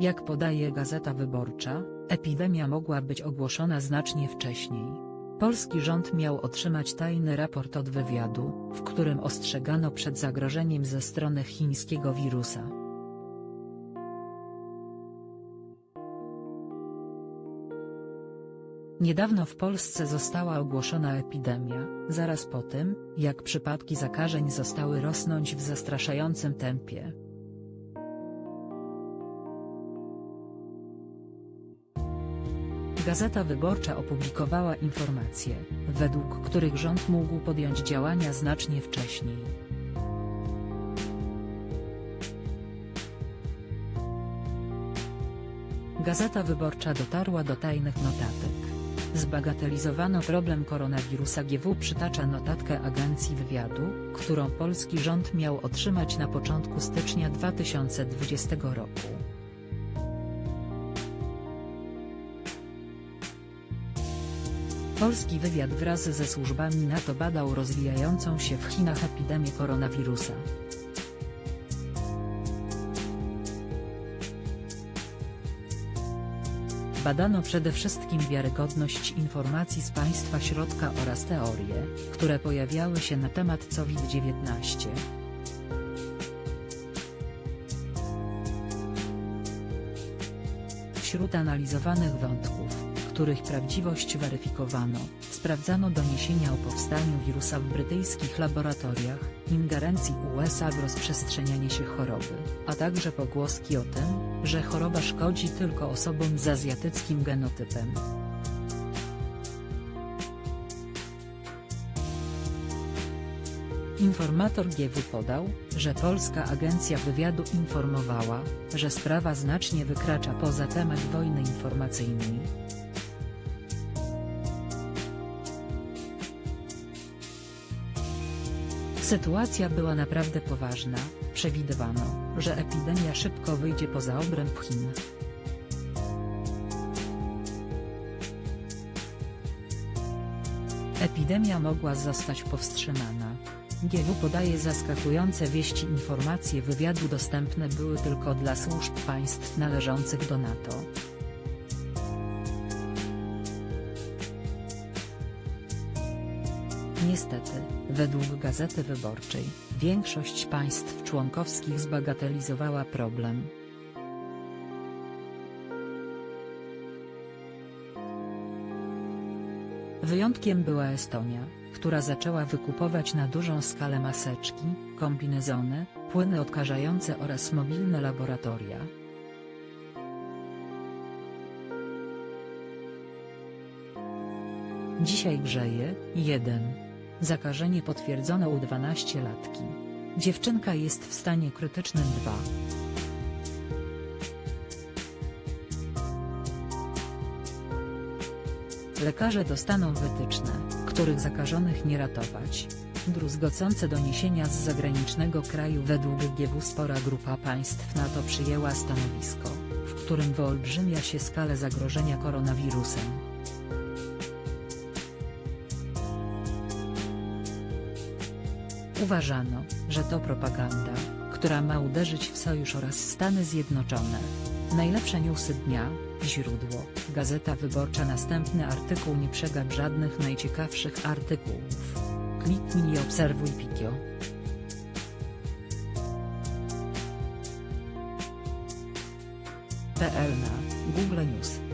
Jak podaje Gazeta Wyborcza, epidemia mogła być ogłoszona znacznie wcześniej. Polski rząd miał otrzymać tajny raport od wywiadu, w którym ostrzegano przed zagrożeniem ze strony chińskiego wirusa. Niedawno w Polsce została ogłoszona epidemia, zaraz po tym, jak przypadki zakażeń zostały rosnąć w zastraszającym tempie. Gazeta Wyborcza opublikowała informacje, według których rząd mógł podjąć działania znacznie wcześniej. Gazeta Wyborcza dotarła do tajnych notatek. Zbagatelizowano problem koronawirusa GW przytacza notatkę Agencji Wywiadu, którą polski rząd miał otrzymać na początku stycznia 2020 roku. Polski wywiad wraz ze służbami NATO badał rozwijającą się w Chinach epidemię koronawirusa. Badano przede wszystkim wiarygodność informacji z państwa środka oraz teorie, które pojawiały się na temat COVID-19. Wśród analizowanych wątków, których prawdziwość weryfikowano, sprawdzano doniesienia o powstaniu wirusa w brytyjskich laboratoriach, ingerencji USA w rozprzestrzenianie się choroby, a także pogłoski o tym, że choroba szkodzi tylko osobom z azjatyckim genotypem. Informator GW podał, że polska agencja wywiadu informowała, że sprawa znacznie wykracza poza temat wojny informacyjnej. Sytuacja była naprawdę poważna, przewidywano, że epidemia szybko wyjdzie poza obręb Chin. Epidemia mogła zostać powstrzymana. GW podaje zaskakujące wieści informacje wywiadu dostępne były tylko dla służb państw należących do NATO. Niestety, według Gazety Wyborczej, większość państw członkowskich zbagatelizowała problem. Wyjątkiem była Estonia, która zaczęła wykupować na dużą skalę maseczki, kombinezony, płyny odkażające oraz mobilne laboratoria. Dzisiaj grzeje, 1. Zakażenie potwierdzono u 12-latki. Dziewczynka jest w stanie krytycznym 2. Lekarze dostaną wytyczne, których zakażonych nie ratować. Druzgocące doniesienia z zagranicznego kraju według GW spora grupa państw NATO przyjęła stanowisko, w którym wyolbrzymia się skalę zagrożenia koronawirusem. Uważano, że to propaganda, która ma uderzyć w sojusz oraz Stany Zjednoczone. Najlepsze newsy dnia, źródło, Gazeta Wyborcza Następny artykuł nie przegap żadnych najciekawszych artykułów. Kliknij i obserwuj Pikio. PL na Google News